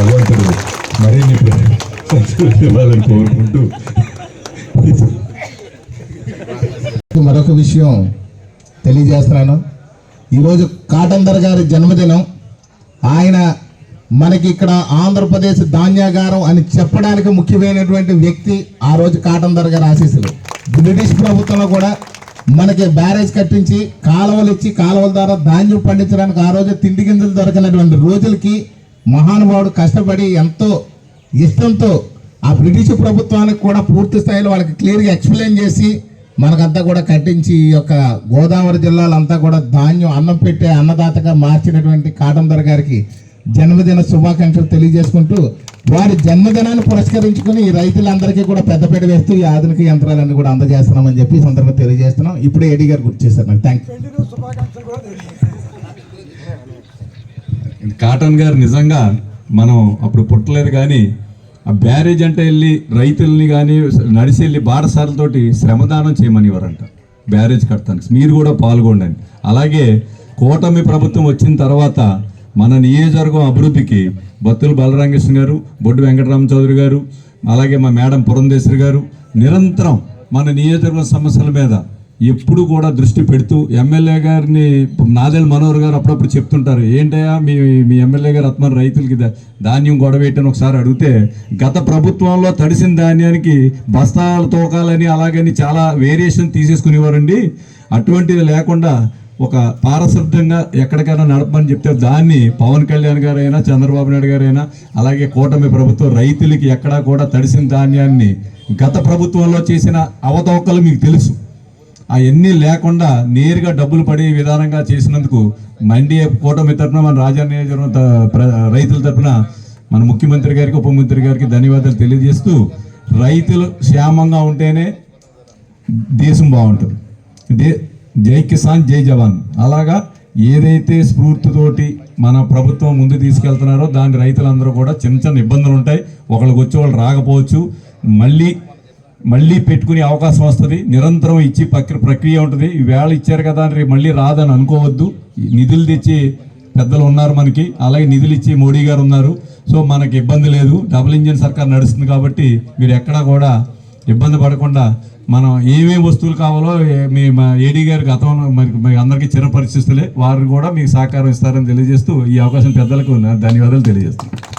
భగవంతుడు మరిన్ని ఇవ్వాలని కోరుకుంటూ మరొక విషయం తెలియజేస్తున్నాను. ఈరోజు కాటందర్ గారి జన్మదినం. ఆయన మనకి ఇక్కడ ఆంధ్రప్రదేశ్ ధాన్యాగారం అని చెప్పడానికి ముఖ్యమైనటువంటి వ్యక్తి ఆ రోజు కాటందర్ గారి ఆశీస్సులు. బ్రిటిష్ ప్రభుత్వంలో కూడా మనకి బ్యారేజ్ కట్టించి కాలువలు ఇచ్చి కాలువల ద్వారా ధాన్యం పండించడానికి ఆ రోజు తిండి గింజలు దొరకనటువంటి రోజులకి మహానుభావుడు కష్టపడి ఎంతో ఇష్టంతో ఆ బ్రిటిష్ ప్రభుత్వానికి కూడా పూర్తి స్థాయిలో వాళ్ళకి క్లియర్గా ఎక్స్ప్లెయిన్ చేసి మనకంతా కూడా కట్టించి ఈ యొక్క గోదావరి జిల్లాలంతా కూడా ధాన్యం అన్నం పెట్టే అన్నదాతగా మార్చినటువంటి కాటందర్ గారికి జన్మదిన శుభాకాంక్షలు తెలియజేసుకుంటూ వారి జన్మదినాన్ని పురస్కరించుకుని ఈ రైతులందరికీ కూడా పెద్దపేట వేస్తూ ఈ ఆధునిక యంత్రాలన్నీ కూడా అందజేస్తున్నామని చెప్పి సందర్భంగా తెలియజేస్తున్నాం. ఇప్పుడే ఏడీ గారు గుర్తు చేశారు నాకు. థ్యాంక్ యూ కాటన్ గారు నిజంగా మనం అప్పుడు పుట్టలేదు కానీ ఆ బ్యారేజ్ అంటే వెళ్ళి రైతుల్ని కానీ నడిచి వెళ్ళి బారసాలతోటి శ్రమదానం చేయమనివారంట బ్యారేజ్ కడతానికి మీరు కూడా పాల్గొండండి అలాగే కూటమి ప్రభుత్వం వచ్చిన తర్వాత మన నియోజకవర్గం అభివృద్ధికి బత్తుల బలరామకృష్ణ గారు బొడ్డు వెంకటరామ చౌదరి గారు అలాగే మా మేడం పురంధేశ్వరి గారు నిరంతరం మన నియోజకవర్గం సమస్యల మీద ఎప్పుడు కూడా దృష్టి పెడుతూ ఎమ్మెల్యే గారిని నాదెల్ మనోహర్ గారు అప్పుడప్పుడు చెప్తుంటారు ఏంటయ్యా మీ మీ ఎమ్మెల్యే గారు అత్మ రైతులకి ధాన్యం గొడవేయటని ఒకసారి అడిగితే గత ప్రభుత్వంలో తడిసిన ధాన్యానికి బస్తాల తోకాలని అలాగని చాలా వేరియేషన్ తీసేసుకునేవారండి. అటువంటిది లేకుండా ఒక పారశుద్ధంగా ఎక్కడికైనా నడపమని చెప్తే దాన్ని పవన్ కళ్యాణ్ గారైనా చంద్రబాబు నాయుడు గారైనా అలాగే కూటమి ప్రభుత్వం రైతులకి ఎక్కడా కూడా తడిసిన ధాన్యాన్ని గత ప్రభుత్వంలో చేసిన అవతవకలు మీకు తెలుసు. అవన్నీ లేకుండా నేరుగా డబ్బులు పడే విధానంగా చేసినందుకు మండి కూటమి తరఫున మన రాజా నియోజకవర్గం రైతుల తరఫున మన ముఖ్యమంత్రి గారికి ఉప ముఖ్యమంత్రి గారికి ధన్యవాదాలు తెలియజేస్తూ రైతులు క్షేమంగా ఉంటేనే దేశం బాగుంటుంది. దే జై కిసాన్ జై జవాన్. అలాగా ఏదైతే స్ఫూర్తితోటి మన ప్రభుత్వం ముందు తీసుకెళ్తున్నారో దాని రైతులందరూ కూడా చిన్న చిన్న ఇబ్బందులు ఉంటాయి. ఒకళ్ళకి వచ్చి వాళ్ళు రాకపోవచ్చు. మళ్ళీ మళ్ళీ పెట్టుకునే అవకాశం వస్తుంది. నిరంతరం ఇచ్చి ప్రక్రియ ఉంటుంది. వేళ ఇచ్చారు కదా అని రేపు మళ్ళీ రాదని అనుకోవద్దు. నిధులు తెచ్చి పెద్దలు ఉన్నారు మనకి. అలాగే నిధులు ఇచ్చి మోడీ గారు ఉన్నారు. సో మనకి ఇబ్బంది లేదు. డబుల్ ఇంజిన్ సర్కార్ నడుస్తుంది కాబట్టి మీరు ఎక్కడా కూడా ఇబ్బంది పడకుండా మనం ఏమేమి వస్తువులు కావాలో మీ మా ఏడీ గారి గతంలో మరి మీ అందరికీ చిరపరిచిస్తులే. వారు కూడా మీకు సహకారం ఇస్తారని తెలియజేస్తూ ఈ అవకాశం పెద్దలకు ధన్యవాదాలు తెలియజేస్తున్నాను.